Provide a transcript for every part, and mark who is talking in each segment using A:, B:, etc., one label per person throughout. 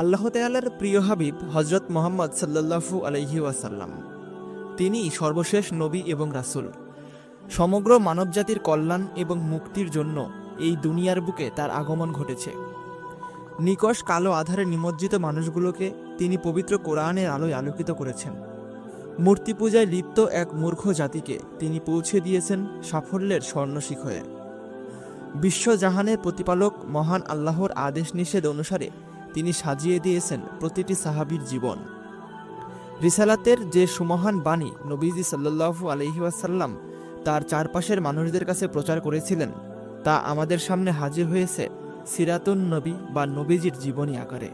A: আল্লাহ তায়ালার প্রিয় হাবিব হজরত মোহাম্মদ সাল্লাল্লাহু আলহি ওয়াসাল্লাম। তিনি সর্বশেষ নবী এবং রাসূল। সমগ্র মানবজাতির কল্যাণ এবং মুক্তির জন্য এই দুনিয়ার বুকে তার আগমন ঘটেছে। নিকষ কালো আধারে নিমজ্জিত মানুষগুলোকে তিনি পবিত্র কোরআনের আলোয় আলোকিত করেছেন। মূর্তি পূজায় লিপ্ত এক মূর্খ জাতিকে তিনি পৌঁছে দিয়েছেন সাফল্যের স্বর্ণশিখরে বিশ্বজাহানের প্রতিপালক মহান আল্লাহর আদেশ নিষেধ অনুসারে তিনি সাজিয়ে দিয়েছেন প্রতিটি সাহাবীর জীবন। রিসালাতের যে সুমহান বাণী নবীজি সাল্লাল্লাহু আলহি ওয়াসাল্লাম তার চারপাশের মানুষদের কাছে প্রচার করেছিলেন, তা আমাদের সামনে হাজির হয়েছে সিরাতুন নবী বা নবীজির জীবনী আকারে।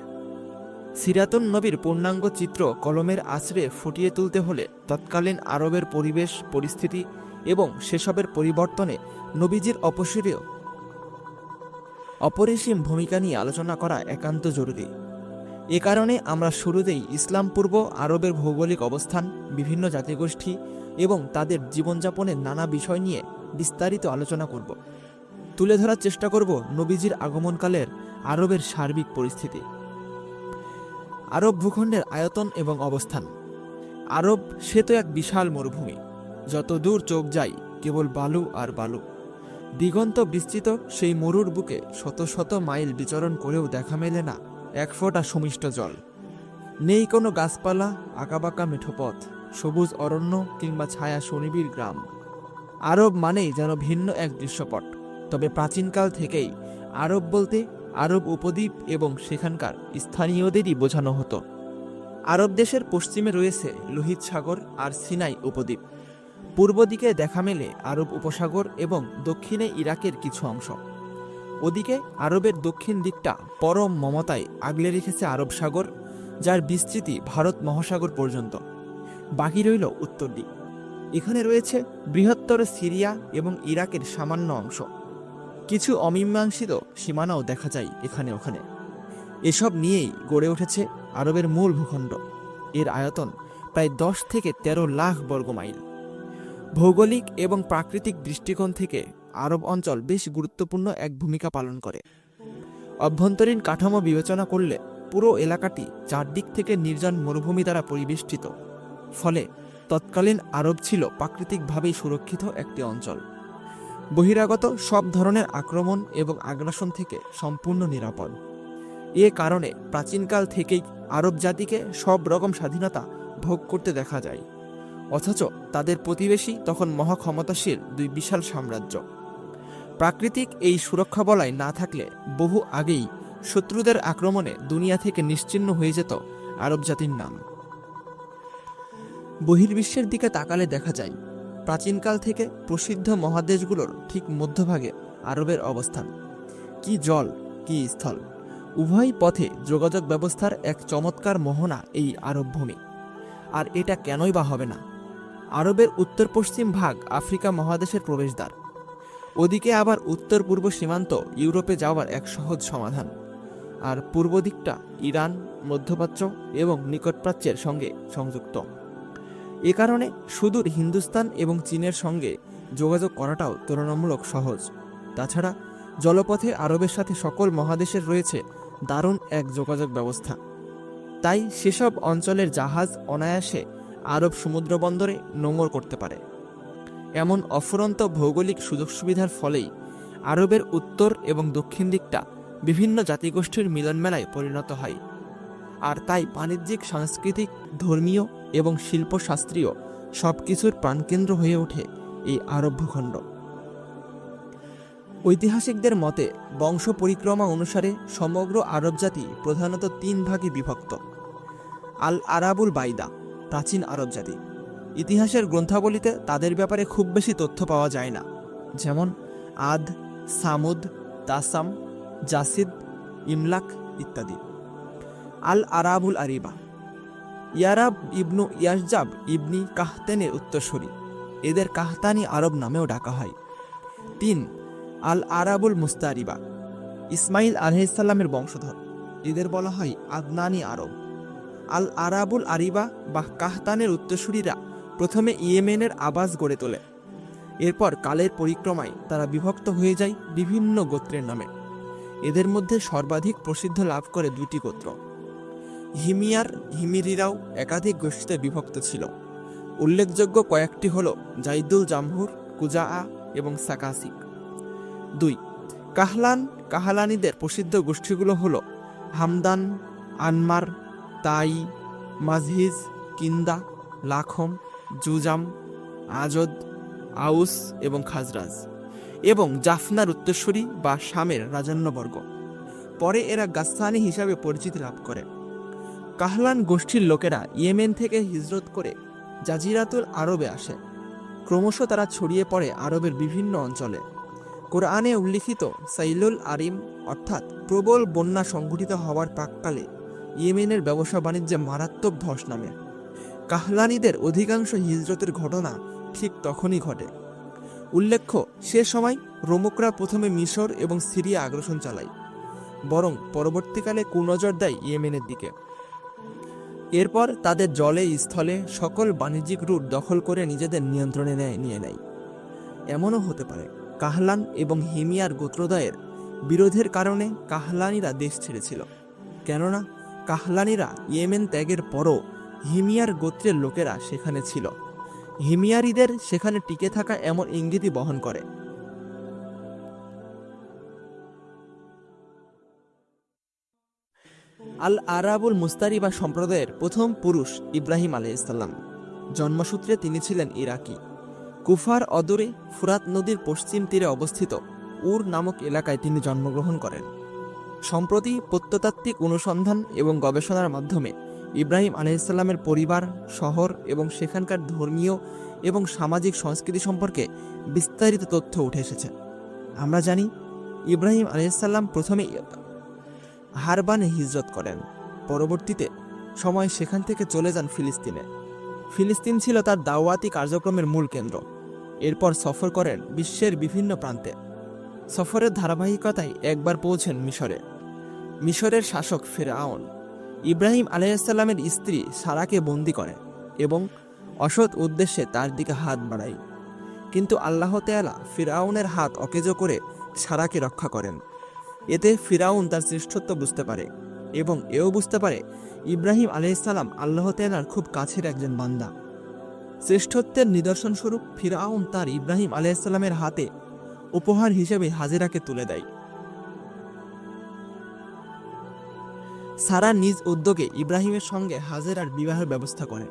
A: সিরাতুন নবীর পূর্ণাঙ্গ চিত্র কলমের আশ্রে ফুটিয়ে তুলতে হলে তৎকালীন আরবের পরিবেশ, পরিস্থিতি এবং সেসবের পরিবর্তনে নবীজির অপসরীয় অপরিসীম ভূমিকা নিয়ে আলোচনা করা একান্ত জরুরি। এ কারণে আমরা শুরুতেই ইসলাম পূর্ব, আরবের ভৌগোলিক অবস্থান, বিভিন্ন জাতিগোষ্ঠী এবং তাদের জীবনযাপনের নানা বিষয় নিয়ে বিস্তারিত আলোচনা করব। তুলে ধরার চেষ্টা করব নবীজির আগমনকালের আরবের সার্বিক পরিস্থিতি। আরব ভূখণ্ডের আয়তন এবং অবস্থান। আরব সে তো এক বিশাল মরুভূমি। যত দূর চোখ যায়, কেবল বালু আর বালু। দিগন্ত বিস্তৃত সেই মরুর বুকে শত শত মাইল বিচরণ করেও দেখা মেলে না, এক ফোঁটা সুমিষ্ট জল। নেই কোনো গাছপালা, আঁকাবাঁকা মেঠো পথ সবুজ অরণ্য কিংবা ছায়া সুনিবিড় গ্রাম। আরব মানেই যেন ভিন্ন এক দৃশ্যপট, তবে প্রাচীনকাল থেকেই আরব বলতে আরব উপদ্বীপ এবং সেখানকার স্থানীয়দেরই বোঝানো হতো। আরব দেশের পশ্চিমে রয়েছে লোহিত সাগর আর সিনাই উপদ্বীপ। পূর্ব দিকে দেখা মেলে আরব উপসাগর এবং দক্ষিণে ইরাকের কিছু অংশ। ওদিকে আরবের দক্ষিণ দিকটা পরম মমতায় আগলে রেখেছে আরব সাগর, যার বিস্তৃতি ভারত মহাসাগর পর্যন্ত। বাকি রইল উত্তর দিক। এখানে রয়েছে বৃহত্তর সিরিয়া এবং ইরাকের সামান্য অংশ। কিছু অমীমাংসিত সীমানাও দেখা যায় এখানে ওখানে। এসব নিয়েই গড়ে উঠেছে আরবের মূল ভূখণ্ড। এর আয়তন প্রায় দশ থেকে ১৩ লাখ বর্গমাইল। ভৌগোলিক এবং প্রাকৃতিক দৃষ্টিকোণ থেকে আরব অঞ্চল বেশ গুরুত্বপূর্ণ এক ভূমিকা পালন করে। অভ্যন্তরীণ কাঠামো বিবেচনা করলে পুরো এলাকাটি চারদিক থেকে নির্জন মরুভূমি দ্বারা পরিবেষ্টিত। ফলে তৎকালীন আরব ছিল প্রাকৃতিকভাবেই সুরক্ষিত একটি অঞ্চল। বহিরাগত সব ধরনের আক্রমণ এবং আগ্রাসন থেকে সম্পূর্ণ নিরাপদ। এ কারণে প্রাচীনকাল থেকেই আরব জাতিকে সব রকম স্বাধীনতা ভোগ করতে দেখা যায়। অথচ তাদের প্রতিবেশী তখন মহাক্ষমতাশীল দুই বিশাল সাম্রাজ্য। প্রাকৃতিক এই সুরক্ষা বলয় না থাকলে বহু আগেই শত্রুদের আক্রমণে দুনিয়া থেকে নিশ্চিহ্ন হয়ে যেত আরব জাতির নাম। বহির্বিশ্বের দিকে তাকালে দেখা যায়, প্রাচীনকাল থেকে প্রসিদ্ধ মহাদেশগুলোর ঠিক মধ্যভাগে আরবের অবস্থান। কি জল, কি স্থল উভয় পথে যোগাযোগ ব্যবস্থার এক চমৎকার মোহনা এই আরব ভূমি। আর এটা কেনই বা হবে না? আরবের উত্তর পশ্চিম ভাগ আফ্রিকা মহাদেশের প্রবেশদ্বার। ওদিকে আবার উত্তর পূর্ব সীমান্ত ইউরোপে যাওয়ার এক সহজ সমাধান। আর পূর্ব দিকটা ইরান, মধ্যপ্রাচ্য এবং নিকটপ্রাচ্যের সঙ্গে সংযুক্ত। এ কারণে সুদূর হিন্দুস্তান এবং চীনের সঙ্গে যোগাযোগ করাটাও তুলনামূলক সহজ। তাছাড়া জলপথে আরবের সাথে সকল মহাদেশের রয়েছে দারুণ এক যোগাযোগ ব্যবস্থা। তাই সেসব অঞ্চলের জাহাজ অনায়াসে আরব সমুদ্র বন্দরে নোঙর করতে পারে। এমন অফুরন্ত ভৌগোলিক সুযোগ সুবিধার ফলেই আরবের উত্তর এবং দক্ষিণ দিকটা বিভিন্ন জাতিগোষ্ঠীর মিলনমেলায় পরিণত হয়। আর তাই বাণিজ্যিক, সাংস্কৃতিক, ধর্মীয় এবং শিল্পশাস্ত্রীয় সব কিছুর প্রাণকেন্দ্র হয়ে ওঠে এই আরব ভূখণ্ড। ঐতিহাসিকদের মতে বংশ পরিক্রমা অনুসারে সমগ্র আরব জাতি প্রধানত তিন ভাগে বিভক্ত। আল আরাবুল বাইদা প্রাচীন আরব জাতি ইতিহাসের গ্রন্থাবলীতে তাদের ব্যাপারে খুব বেশি তথ্য পাওয়া যায় না। যেমন আদ, সামুদ তাসাম জাসিদ, ইমলাক ইত্যাদি। আল আরাবুল আরিবা। ইয়ারাব ইবনু ইয়াসজাব ইবনি কাহতেনের উত্তরসূরি। এদের কাহতানি আরব নামেও ডাকা হয়। তিন আল আরাবুল মুস্তারিবা ইসমাইল আলহিসাল্লামের বংশধর। এদের বলা হয় আদনানি আরব। আল আরাবুল আরিবা বা কাহতানের উত্তরসূরিরা প্রথমে ইয়েমেনের আবাস গড়ে তোলে। এরপর কালের পরিক্রমায় তারা বিভক্ত হয়ে যায় বিভিন্ন গোত্রের নামে। এদের মধ্যে সর্বাধিক প্রসিদ্ধ লাভ করে দুটি গোত্র। হিমিয়ার হিমিরিরাও একাধিক গোষ্ঠীতে বিভক্ত ছিল। উল্লেখযোগ্য কয়েকটি হল জাইদুল জামহুর, কুজাআ এবং সাকাসিক দুই, কাহলান, কাহালানিদের প্রসিদ্ধ গোষ্ঠীগুলো হল হামদান, আনমার তাই মাজহিজ কিন্দা, লাখম, জুজাম, আজদ, আউস এবং খাজরাজ এবং জাফনার উত্তরসূরি বা শামের রাজন্যবর্গ। পরে এরা গাস্তানি হিসাবে পরিচিতি লাভ করে। কাহলান গোষ্ঠীর লোকেরা ইয়েমেন থেকে হিজরত করে জাজিরাতুল আরবে আসে। ক্রমশ তারা ছড়িয়ে পড়ে আরবের বিভিন্ন অঞ্চলে। কোরআনে উল্লিখিত সাইলুল আরিম অর্থাৎ প্রবল বন্যা সংঘটিত হওয়ার প্রাককালে ইয়েমেনের ব্যবসা বাণিজ্যে মারাত্মক ধস নামে। কাহলানিদের অধিকাংশ হিজরতের ঘটনা ঠিক তখনই ঘটে। উল্লেখ্য, সে সময় রোমকরা প্রথমে মিশর এবং সিরিয়া আগ্রাসন চালায়, বরং পরবর্তীকালে কুনজর দেয় ইয়েমেনের দিকে। এরপর তাদের জলে, স্থলে সকল বাণিজ্যিক রুট দখল করে নিজেদের নিয়ন্ত্রণে নেয়, নিয়ে নেয়। এমনও হতে পারে, কাহলান এবং হিমিয়ার গোত্রদয়ের বিরোধের কারণে কাহলানিরা দেশ ছেড়েছিল। কেননা কাহলানিরা ইয়েমেন ত্যাগের পরও হিমিয়ার গোত্রের লোকেরা সেখানে ছিল। হিমিয়ারিদের সেখানে টিকে থাকা এমন ইঙ্গিতই বহন করে। আল আরাবুল মুস্তারিবা সম্প্রদায়ের প্রথম পুরুষ ইব্রাহিম আলাইসাল্লাম জন্মসূত্রে তিনি ছিলেন ইরাকি। কুফার অদূরে ফুরাত নদীর পশ্চিম তীরে অবস্থিত উর নামক এলাকায় তিনি জন্মগ্রহণ করেন। সম্প্রতি প্রত্নতাত্ত্বিক অনুসন্ধান এবং গবেষণার মাধ্যমে ইব্রাহিম আলাইসাল্লামের পরিবার, শহর এবং সেখানকার ধর্মীয় এবং সামাজিক সংস্কৃতি সম্পর্কে বিস্তারিত তথ্য উঠে এসেছে। আমরা জানি, ইব্রাহিম আলাইসাল্লাম প্রথমে হারবানে হিজরত করেন। পরবর্তীতে সময় সেখান থেকে চলে যান ফিলিস্তিনে। ফিলিস্তিন ছিল তার দাওয়াতি কার্যক্রমের মূল কেন্দ্র। এরপর সফর করেন বিশ্বের বিভিন্ন প্রান্তে। সফরের ধারাবাহিকতায় একবার পৌঁছেন মিশরে। মিশরের শাসক ফেরাউন ইব্রাহিম আলাইসাল্লামের স্ত্রী সারাকে বন্দি করে এবং অসৎ উদ্দেশ্যে তার দিকে হাত বাড়ায়। কিন্তু আল্লাহ তেয়ালা ফিরাউনের হাত অকেজো করে সারাকে রক্ষা করেন। এতে ফিরাউন তার শ্রেষ্ঠত্ব বুঝতে পারে এবং এও বুঝতে পারে ইব্রাহিম আলাইসাল্লাম আল্লাহ তেয়ালার খুব কাছের একজন বান্দা। শ্রেষ্ঠত্বের নিদর্শনস্বরূপ ফিরাউন তার ইব্রাহিম আলাইসাল্লামের হাতে উপহার হিসেবে হাজিরাকে তুলে দেয়। সারা নিজ উদ্যোগে ইব্রাহিমের সঙ্গে হাজেরার বিবাহের ব্যবস্থা করে।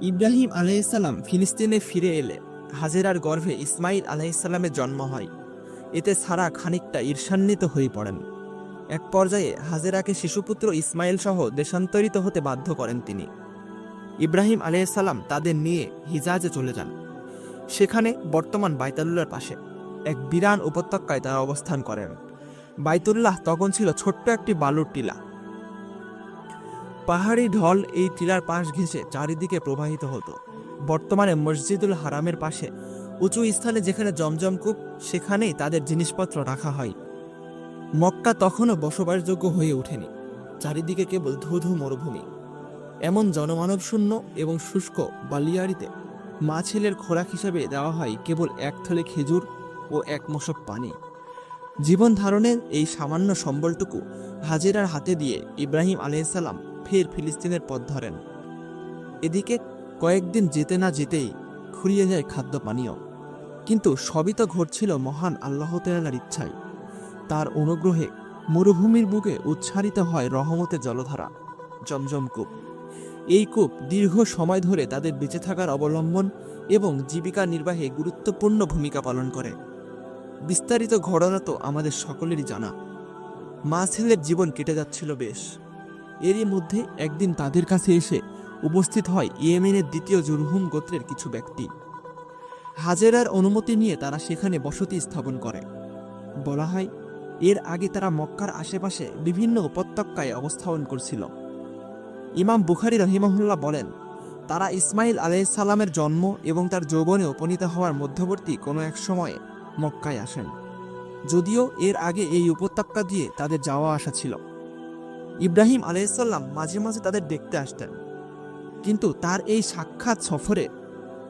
A: ইব্রাহিম আলাইসাল্লাম ফিলিস্তিনে ফিরে এলে হাজেরার গর্ভে ইসমাইল আলাইসাল্লামের জন্ম হয়। এতে সারা খানিকটা ঈর্ষান্বিত হয়ে পড়েন। এক পর্যায়ে হাজেরাকে শিশুপুত্র ইসমাইল সহ দেশান্তরিত হতে বাধ্য করেন তিনি। ইব্রাহিম আলাইসাল্লাম তাদের নিয়ে হিজাজে চলে যান। সেখানে বর্তমান বাইতালুল্লার পাশে এক বিরান উপত্যকায় তারা অবস্থান করেন। বাইতুল্লাহ তখন ছিল ছোট্ট একটি বালুর টিলা। পাহাড়ি ঢল এই টিলার পাশ ঘেঁষে চারিদিকে প্রবাহিত হতো। বর্তমানে মসজিদুল হারামের পাশে উঁচু স্থানে যেখানে জমজম কূপ, সেখানেই তাদের জিনিসপত্র রাখা হয়। মক্কা তখনও বসবাসযোগ্য হয়ে ওঠেনি। চারিদিকে কেবল ধুধু মরুভূমি। এমন জনমানবশূন্য এবং শুষ্ক বালিয়াড়িতে মা ছেলের খোরাক হিসাবে দেওয়া হয় কেবল এক থলে খেজুর ও এক মশক পানি। জীবন ধারণের এই সামান্য সম্বলটুকু হাজিরার হাতে দিয়ে ইব্রাহিম আলাইসাল্লাম ফের ফিলিস্তিনের পথ ধরেন। এদিকে কয়েকদিন যেতে না যেতেই খুঁড়িয়ে যায় খাদ্য পানীয়। কিন্তু সবই তো ঘটছিল মহান আল্লাহ তেলার ইচ্ছায়। তার অনুগ্রহে মরুভূমির বুকে উচ্ছারিত হয় রহমতের জলধারা, জমজম কূপ। এই কূপ দীর্ঘ সময় ধরে তাদের বেঁচে থাকার অবলম্বন এবং জীবিকা নির্বাহে গুরুত্বপূর্ণ ভূমিকা পালন করে। বিস্তারিত ঘটনা তো আমাদের সকলেরই জানা। মা ছেলের জীবন কেটে যাচ্ছিল বেশ। এরই মধ্যে একদিন তাদের কাছে এসে উপস্থিত হয় ইয়েমেনের দ্বিতীয় জুরহুম গোত্রের কিছু ব্যক্তি। হাজেরার অনুমতি নিয়ে তারা সেখানে বসতি স্থাপন করে। বলা হয়, এর আগে তারা মক্কার আশেপাশে বিভিন্ন উপত্যকায় অবস্থান করছিল। ইমাম বুখারি রহিমাহুল্লাহ বলেন, তারা ইসমাইল আলাইসাল্লামের জন্ম এবং তার যৌবনে উপনীত হওয়ার মধ্যবর্তী কোনো এক সময়ে মক্কায় আসেন। যদিও এর আগে এই উপত্যকা দিয়ে তাদের যাওয়া আসা ছিল। ইব্রাহিম আলাইসাল্লাম মাঝে মাঝে তাদের দেখতে আসতেন। কিন্তু তার এই সাক্ষাৎ সফরে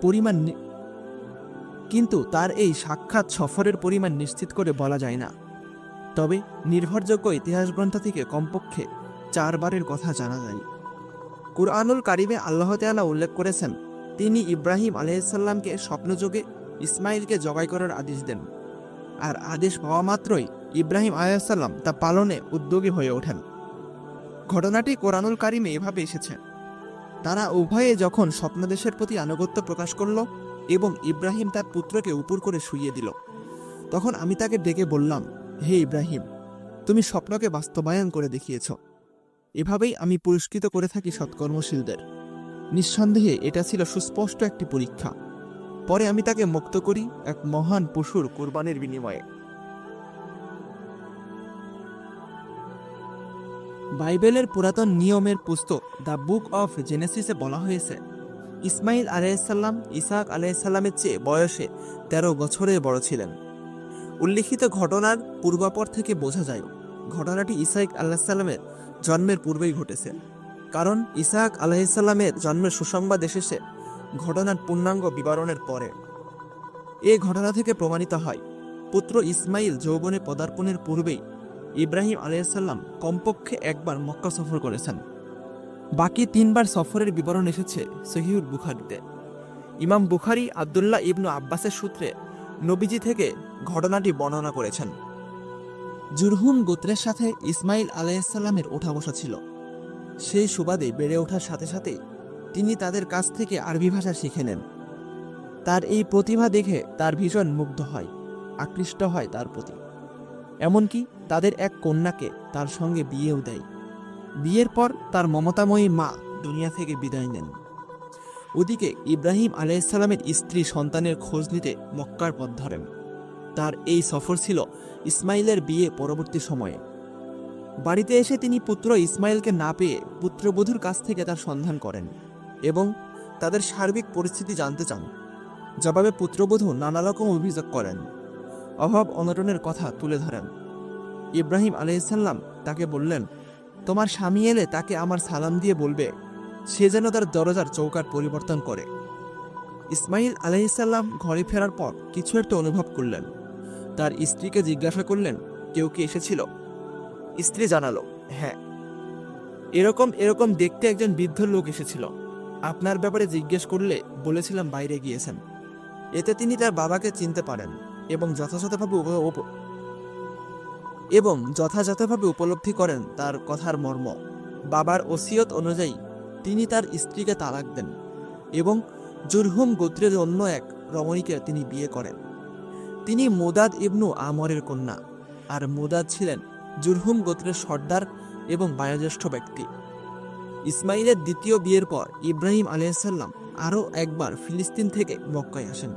A: পরিমাণ কিন্তু তার এই সাক্ষাৎ সফরের পরিমাণ নিশ্চিত করে বলা যায় না। তবে নির্ভরযোগ্য ইতিহাস গ্রন্থ থেকে কমপক্ষে চারবারের কথা জানা যায়। কুরআনুল কারিমে আল্লাহ তাআলা উল্লেখ করেছেন, তিনি ইব্রাহিম আলাইসাল্লামকে স্বপ্নযোগে ইসমাইলকে জবাই করার আদেশ দেন। আর আদেশ পাওয়া মাত্রই ইব্রাহিম আলাইসাল্লাম তা পালনে উদ্যোগী হয়ে ওঠেন। ঘটনাটি কোরআনুল কারিমে এভাবে এসেছে, তারা উভয়ে যখন স্বপ্নদেশের প্রতি আনুগত্য প্রকাশ করল এবং ইব্রাহিম তার পুত্রকে উপর করে শুইয়ে দিল, তখন আমি তাকে ডেকে বললাম, হে ইব্রাহিম, তুমি স্বপ্নকে বাস্তবায়ন করে দেখিয়েছ। এভাবেই আমি পুরস্কৃত করে থাকি সৎকর্মশীলদের। নিঃসন্দেহে এটা ছিল সুস্পষ্ট একটি পরীক্ষা। পরে আমি তাকে মুক্ত করি এক মহান পশুর কোরবানির বিনিময়ে। বাইবেলের পুরাতন নিয়মের পুস্তক দ্য বুক অফ জেনেসিসে বলা হয়েছে ইসমাইল আলাইসাল্লাম ইসাক আলাইসাল্লামের চেয়ে বয়সে তেরো বছরের বড় ছিলেন। উল্লিখিত ঘটনার পূর্বাপর থেকে বোঝা যায়, ঘটনাটি ইসাইক আলাহিসাল্লামের জন্মের পূর্বেই ঘটেছে। কারণ ইসাহাক আলাহিসাল্লামের জন্মের সুসংবাদ এসেছে ঘটনার পূর্ণাঙ্গ বিবরণের পরে। এ ঘটনা থেকে প্রমাণিত হয়, পুত্র ইসমাইল যৌবনে পদার্পণের পূর্বেই ইব্রাহিম আলাইসাল্লাম কমপক্ষে একবার মক্কা সফর করেছেন। বাকি তিনবার সফরের বিবরণ এসেছে সহিউল বুখারিতে। ইমাম বুখারি আবদুল্লাহ ইবনু আব্বাসের সূত্রে নবীজি থেকে ঘটনাটি বর্ণনা করেছেন। জুরহুম গোত্রের সাথে ইসমাইল আলাইসাল্লামের ওঠা বসা ছিল। সেই সুবাদে বেড়ে ওঠার সাথে সাথে তিনি তাদের কাছ থেকে আরবি ভাষা শিখে নেন। তার এই প্রতিভা দেখে তার ভীষণ মুগ্ধ হয়, আকৃষ্ট হয় তার প্রতি। এমনকি তাদের এক কন্যাকে তার সঙ্গে বিয়েও দেয়। বিয়ের পর তার মমতাময়ী মা দুনিয়া থেকে বিদায় নেন। ওদিকে ইব্রাহিম আলাইসাল্লামের স্ত্রী সন্তানের খোঁজ নিতে মক্কার পথ ধরেন। তার এই সফর ছিল ইসমাইলের বিয়ে পরবর্তী সময়ে। বাড়িতে এসে তিনি পুত্র ইসমাইলকে না পেয়ে পুত্রবধূর কাছ থেকে তার সন্ধান করেন এবং তাদের সার্বিক পরিস্থিতি জানতে চান। জবাবে পুত্রবধূ নানা রকম অভিযোগ করেন। অভাব অনটনের কথা তুলে ধরেন। ইব্রাহিম আলাইসাল্লাম তাকে বললেন, তোমার স্বামী এলে তাকে আমার সালাম দিয়ে বলবে, সে যেন তার দরজার চৌকাট পরিবর্তন করে। ইসমাইল আলাইসাল্লাম ঘরে ফেরার পর কিছু একটা অনুভব করলেন। তার স্ত্রীকে জিজ্ঞাসা করলেন, কেউ কি এসেছিল? স্ত্রী জানালো হ্যাঁ। এরকম এরকম দেখতে একজন বৃদ্ধ লোক এসেছিল। আপনার ব্যাপারে জিজ্ঞেস করলে বলেছিলাম বাইরে গিয়েছেন। এতে তিনি তার বাবাকে চিনতে পারেন এবং যথাযথভাবে এবং যথাযথভাবে উপলব্ধি করেন তার কথার মর্ম। বাবার ওসিয়ত অনুযায়ী তিনি তার স্ত্রীকে তালাক দেন এবং জুরহুম গোত্রের অন্য এক রমণীকে তিনি বিয়ে করেন। তিনি মোদাদ ইবনু আমরের কন্যা, আর মোদাদ ছিলেন জুরহুম গোত্রের সর্দার এবং বায়োজ্যেষ্ঠ ব্যক্তি। ইসমাইলের দ্বিতীয় বিয়ের পর ইব্রাহিম আলাইসাল্লাম আরও একবার ফিলিস্তিন থেকে মক্কায় আসেন।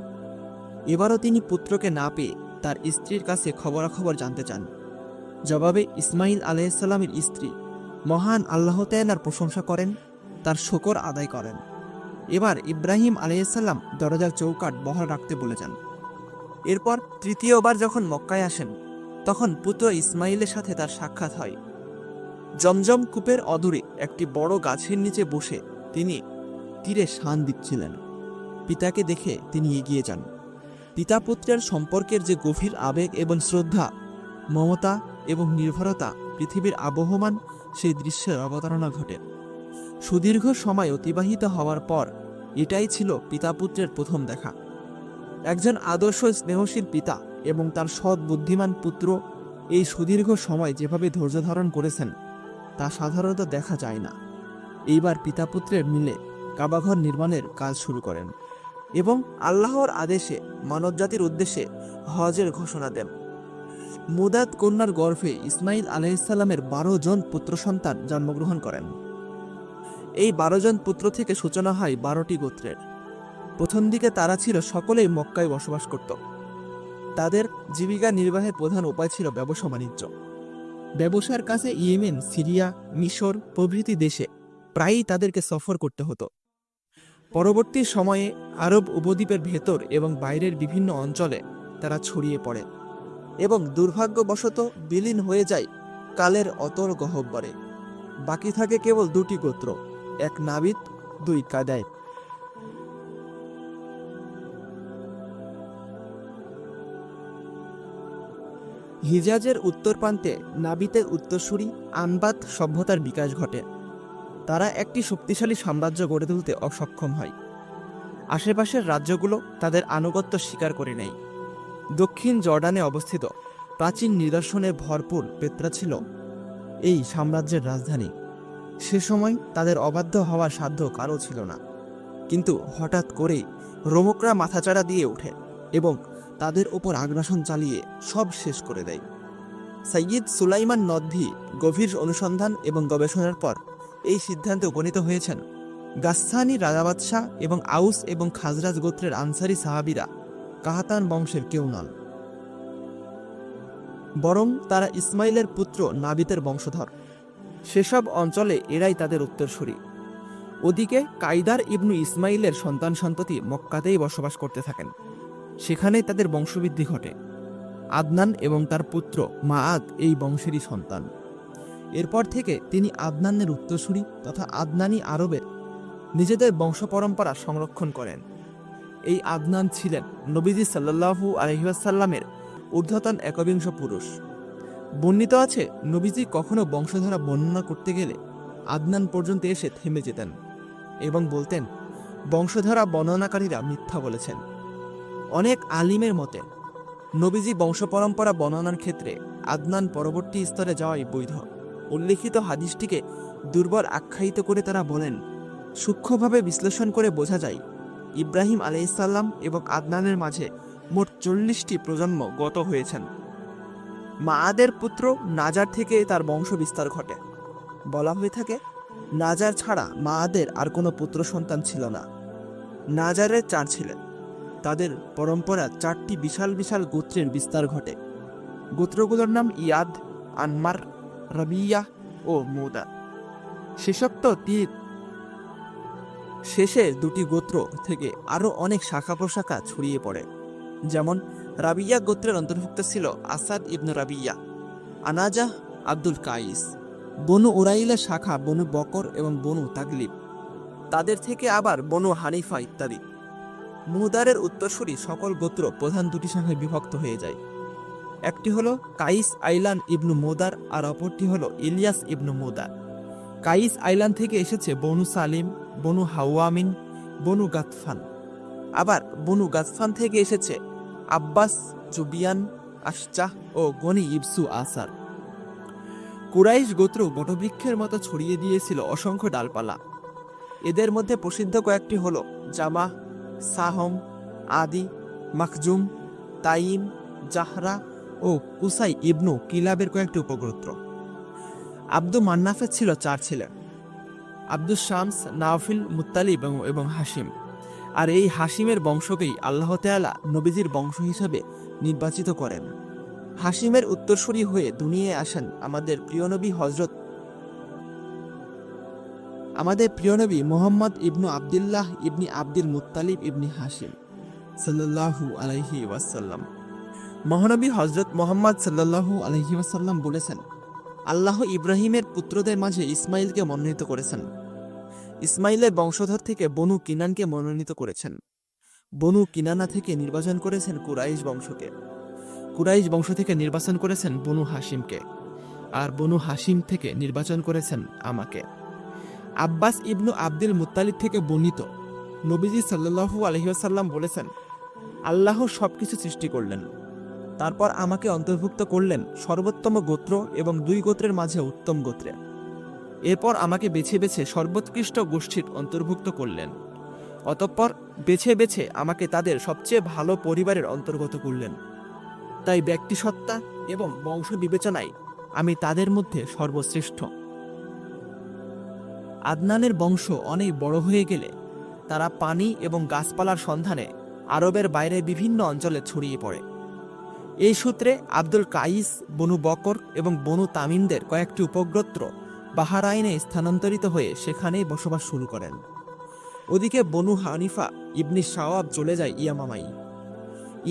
A: এবারও তিনি পুত্রকে না পেয়ে তার স্ত্রীর কাছে খবরাখবর জানতে চান। জবাবে ইসমাইল আলাইসাল্লামের স্ত্রী মহান আল্লাহ তায়ালার প্রশংসা করেন, তার শকর আদায় করেন। এবার ইব্রাহিম আলাইসাল্লাম দরজার চৌকাট বহাল রাখতে বলে যান। এরপর তৃতীয়বার যখন মক্কায় আসেন, তখন পুত্র ইসমাইলের সাথে তার সাক্ষাৎ হয়। জমজম কূপের অদূরে একটি বড় গাছের নিচে বসে তিনি তীরে শান দিচ্ছিলেন। পিতাকে দেখে তিনি এগিয়ে যান। পিতা পুত্রের সম্পর্কের যে গভীর আবেগ এবং শ্রদ্ধা, মমতা এবং নির্ভরতা পৃথিবীর আবহমান, সেই দৃশ্যের অবতারণা ঘটে। সুদীর্ঘ সময় অতিবাহিত হওয়ার পর এটাই ছিল পিতা পুত্রের প্রথম দেখা। একজন আদর্শ স্নেহশীল পিতা এবং তার সৎ বুদ্ধিমান পুত্র এই সুদীর্ঘ সময় যেভাবে ধৈর্য ধারণ করেছেন, তা সাধারণত দেখা যায় না। এইবার পিতা পুত্রের মিলে কাবাঘর নির্মাণের কাজ শুরু করেন এবং আল্লাহর আদেশে, মানবজাতির উদ্দেশ্যে হজের ঘোষণা দেন। মুদাদ কন্যার গর্ভে ইসমাইল আলাইসাল্লামের বারো জন পুত্র সন্তান জন্মগ্রহণ করেন। এই বারো জন পুত্র থেকে সূচনা হয় বারোটি গোত্রের। প্রথম দিকে তারা ছিল সকলেই মক্কায় বসবাস করত। তাদের জীবিকা নির্বাহের প্রধান উপায় ছিল ব্যবসা বাণিজ্য ব্যবসার কাছে ইয়েমেন, সিরিয়া, মিশর প্রভৃতি দেশে প্রায়ই তাদেরকে সফর করতে হতো। পরবর্তী সময়ে আরব উপদ্বীপের ভেতর এবং বাইরের বিভিন্ন অঞ্চলে তারা ছড়িয়ে পড়ে এবং দুর্ভাগ্যবশত বিলীন হয়ে যায় কালের অতল গহব্বরে। বাকি থাকে কেবল দুটি গোত্র, এক নাবিদ দুই কাদায় হিজাজের উত্তর প্রান্তে নাবিতের উত্তরসূরি আনবাত সভ্যতার বিকাশ ঘটে। তারা একটি শক্তিশালী সাম্রাজ্য গড়ে তুলতে অসক্ষম হয়। আশেপাশের রাজ্যগুলো তাদের আনুগত্য স্বীকার করে নেয়। দক্ষিণ জর্ডানে অবস্থিত প্রাচীন নিদর্শনে ভরপুর পেত্রা ছিল এই সাম্রাজ্যের রাজধানী। সে সময় তাদের অবাধ্য হওয়ার সাধ্য কারও ছিল না। কিন্তু হঠাৎ করেই রোমকরা মাথাচাড়া দিয়ে ওঠে এবং তাদের ওপর আগ্রাসন চালিয়ে সব শেষ করে দেয়। সৈয়দ সুলাইমান নদভি গভীর অনুসন্ধান এবং গবেষণার পর এই সিদ্ধান্তে উপনীত হয়েছেন। গাস্সানি রাজাবাদশাহ এবং আউস এবং খাজরাজ গোত্রের আনসারি সাহাবিরা কাহাতান বংশের কেউ নন। বরং তারা ইসমাইলের পুত্র নাবিতের বংশধর। সেসব অঞ্চলে এরাই তাদের উত্তরসূরি। ওদিকে কাইদার ইবনু ইসমাইলের সন্তান সন্ততি মক্কাতেই বসবাস করতে থাকেন। সেখানেই তাদের বংশবৃদ্ধি ঘটে। আদনান এবং তার পুত্র মাআদ এই বংশেরই সন্তান। এরপর থেকে তিনি আদনানের উত্তরসূরি তথা আদনানি আরবের নিজেদের বংশ পরম্পরা সংরক্ষণ করেন। এই আদনান ছিলেন নবীজি সাল্লাল্লাহু আলহিহাসাল্লামের ঊর্ধ্বতন একবিংশ পুরুষ। বর্ণিত আছে, নবীজি কখনো বংশধারা বর্ণনা করতে গেলে আদনান পর্যন্ত এসে থেমে যেতেন এবং বলতেন, বংশধারা বর্ণনাকারীরা মিথ্যা বলেছেন। অনেক আলিমের মতে, নবীজি বংশ পরম্পরা বর্ণনার ক্ষেত্রে আদনান পরবর্তী স্তরে যাওয়াই বৈধ। উল্লেখিত হাদিসটিকে দুর্বল আখ্যায়িত করে তারা বলেন, সূক্ষ্মভাবে বিশ্লেষণ করে বোঝা যায়, ইব্রাহিম আলাইসাল্লাম এবং আদনানের মাঝে মোট চল্লিশটি প্রজন্ম গত হয়েছেন। মাআদের পুত্র নাজার থেকে তার বংশ বিস্তার ঘটে। বলা হয়ে থাকে, নাজার ছাড়া মাআদের আর কোনো পুত্র সন্তান ছিল না। নাজারের চার ছিলেন তাদের পরম্পরা চারটি বিশাল বিশাল গোত্রের বিস্তার ঘটে। গোত্রগুলোর নাম ইয়াদ, আনমার, রবিয়া ও মৌদা। শেষোক্ত তীর। শেষে দুটি গোত্র থেকে আরও অনেক শাখা প্রশাখা ছড়িয়ে পড়ে। যেমন, রাবিয়া গোত্রের অন্তর্ভুক্ত ছিল Asad Ibnu Rabia Anazah Abdul Qais, Banu উরাইলের শাখা বনু বকর এবং বনু তাগলিব। তাদের থেকে আবার বনু হানিফা ইত্যাদি। মুহদারের উত্তরসূরি সকল গোত্র প্রধান দুটি শাখায় বিভক্ত হয়ে যায়। একটি হলো কাইস আইলান ইবনু মোদার আর অপরটি হলো ইলিয়াস ইবনু মোদার। কাইস আইলান থেকে এসেছে বনু সালিম, বনু হাওয়ামিন, বনু গাতফান। আবার বনু গাতফান থেকে এসেছে আব্বাস, জুবিয়ান আশচাহ ও গনি ইবসু আসার। কুরাইশ গোত্র বটবৃক্ষের মতো ছড়িয়ে দিয়েছিল অসংখ্য ডালপালা। এদের মধ্যে প্রসিদ্ধ কয়েকটি হল জামা সাহম, আদি মাকজুম তাইম, জাহরা ও কুসাই ইবনু কিলাবের কয়েকটি উপগোত্র। আব্দু মান্নাফের ছিল চার ছেলে। আব্দুস শামস, নাওফিল, মুত্তালিব এবং- হাসিম আর এই হাসিমের বংশকেই আল্লাহ তাআলা নবীজির বংশ হিসাবে নির্বাচিত করেন। হাসিমের উত্তরসূরি হয়ে দুনিয়ায় আসেন আমাদের প্রিয় নবী হজরত আমাদের প্রিয় নবী মোহাম্মদ ইবনু আবদুল্লাহ ইবনি আব্দুল মুত্তালিব ইবনি হাসিম সাল্লাল্লাহু আলাইহি ওয়াসাল্লাম। মহানবী হজরত মোহাম্মদ সাল্লাল্লাহু আলাইহি ওয়াসাল্লাম বলেছেন, আল্লাহ ইব্রাহিমের পুত্রদের মাঝে ইসমাইলকে মনোনীত করেছেন। ইসমাইলের বংশধর থেকে বনু কিনানকে মনোনীত করেছেন। বনু কিনানা থেকে নির্বাচন করেছেন কুরাইশ বংশকে। কুরাইশ বংশ থেকে নির্বাচন করেছেন বনু হাসিমকে আর বনু হাসিম থেকে নির্বাচন করেছেন আমাকে। আব্বাস ইবনু আব্দুল মুত্তালিব থেকে বর্ণিত। নবীজি সাল্লাল্লাহু আলহিহাসাল্লাম বলেছেন, আল্লাহ সবকিছু সৃষ্টি করলেন। তারপর আমাকে অন্তর্ভুক্ত করলেন সর্বোত্তম গোত্র এবং দুই গোত্রের মাঝে উত্তম গোত্রে। এরপর আমাকে বেছে বেছে সর্বোৎকৃষ্ট গোষ্ঠীর অন্তর্ভুক্ত করলেন। অতঃপর বেছে বেছে আমাকে তাদের সবচেয়ে ভালো পরিবারের অন্তর্গত করলেন। তাই ব্যক্তিসত্তা এবং বংশ বিবেচনায় আমি তাদের মধ্যে সর্বশ্রেষ্ঠ। আদনানের বংশ অনেক বড় হয়ে গেলে, তারা পানি এবং গাছপালার সন্ধানে আরবের বাইরে বিভিন্ন অঞ্চলে ছড়িয়ে পড়ে। এই সূত্রে আব্দুল কাইস, বনু বকর এবং বনু তামিমদের কয়েকটি উপগ্রত্র বাহারাইনে স্থানান্তরিত হয়ে সেখানেই বসবাস শুরু করেন। ওদিকে বনু হানিফা ইবনি শাওয়াব চলে যায় ইয়ামামাই।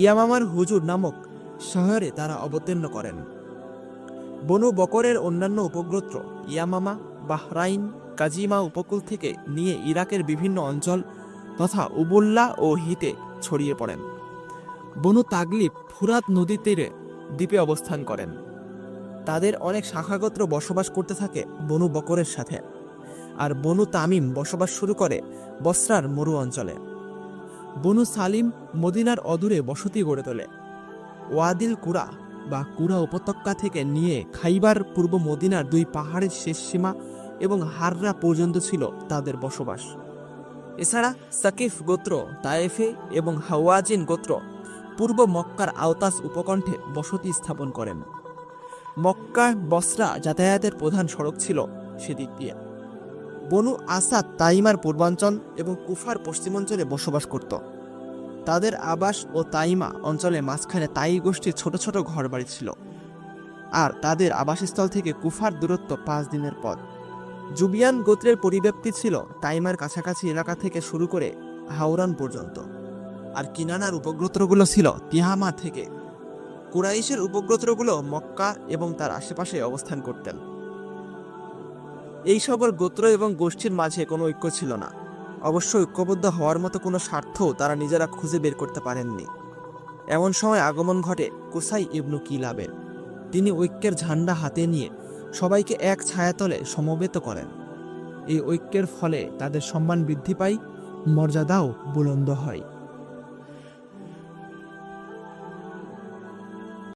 A: ইয়ামামার হুজুর নামক শহরে তারা অবতীর্ণ করেন। বনু বকরের অন্যান্য উপগ্রত্র ইয়ামামা, বাহরাইন কাজিমা উপকূল থেকে নিয়ে ইরাকের বিভিন্ন অঞ্চল তথা উবুল্লা ও হিতে ছড়িয়ে পড়েন। বনু তাগলিব ফুরাত নদীর তীরে দ্বীপে অবস্থান করেন। তাদের অনেক শাখাগোত্র বসবাস করতে থাকে বনু বকরের সাথে আর বনু তামিম বসবাস শুরু করে বসরার মরু অঞ্চলে। বনু সালিম মদিনার অদূরে বসতি গড়ে তোলে। ওয়াদিল কুরা বা কুরা উপত্যকা থেকে নিয়ে খাইবার পূর্ব মদিনার দুই পাহাড়ের শেষ সীমা এবং হাররা পর্যন্ত ছিল তাদের বসবাস। এছাড়া সাকিফ গোত্র, তায়েফে এবং হাওয়াজিন গোত্র পূর্ব মক্কার আওতাস উপকণ্ঠে বসতি স্থাপন করেন। মক্কা বসরা যাতায়াতের প্রধান সড়ক ছিল সেদিক দিয়ে। বনু আসাদ তাইমার পূর্বাঞ্চল এবং কুফার পশ্চিমাঞ্চলে বসবাস করত। তাদের আবাস ও তাইমা অঞ্চলে মাঝখানে তাই গোষ্ঠীর ছোট ছোট ঘরবাড়ি ছিল। আর তাদের আবাসস্থল থেকে কুফার দূরত্ব পাঁচ দিনের পথ। জুবিয়ান গোত্রের পরিব্যাপ্তি ছিল তাইমার কাছাকাছি এলাকা থেকে শুরু করে হাওরান পর্যন্ত। আর কিনানার উপগোত্রগুলো ছিল তিহামা থেকে। কুরাইশের উপগোত্রগুলো মক্কা এবং তার আশেপাশে অবস্থান করতেন। এই সকল গোত্র এবং গোষ্ঠীর মাঝে কোনো ঐক্য ছিল না। অবশ্য ঐক্যবদ্ধ হওয়ার মতো কোনো স্বার্থও তারা নিজেরা খুঁজে বের করতে পারেননি। এমন সময় আগমন ঘটে কুসাই ইবনু কিলাবের। তিনি ঐক্যের ঝান্ডা হাতে নিয়ে সবাইকে এক ছায়াতলে সমবেত করেন। এই ঐক্যের ফলে তাদের সম্মান বৃদ্ধি পায়, মর্যাদাও বুলন্দ হয়।